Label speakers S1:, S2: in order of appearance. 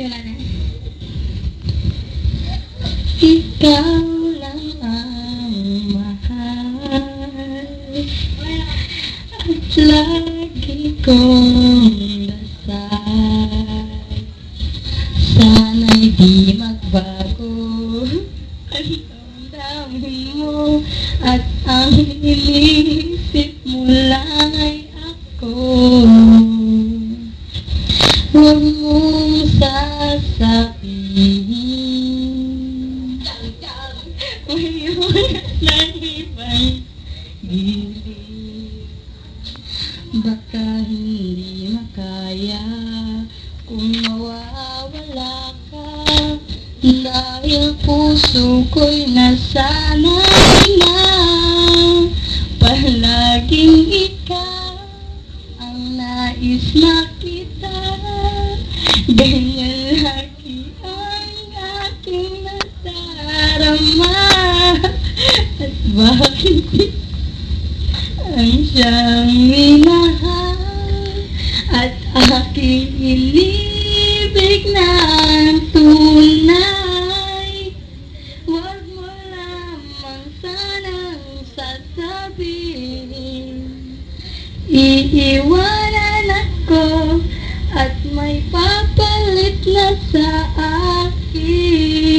S1: Simula na. Ikaw lang ang mahal At lagi kong dasal Sana'y di magbago Ang damdamin mo At ang iniisip sasabihin. Ngayon ng ibang gilid Baka hindi makaya Kung mawawala ka. Dahil puso ko'y na Palaging ikaw ang nais makita. Ganyan nadarama At bakit ang siyang minahal At aking inibig na tunay Huwag mo lamang sanang sasabihin Iiwanan ako at may papalit na sa akin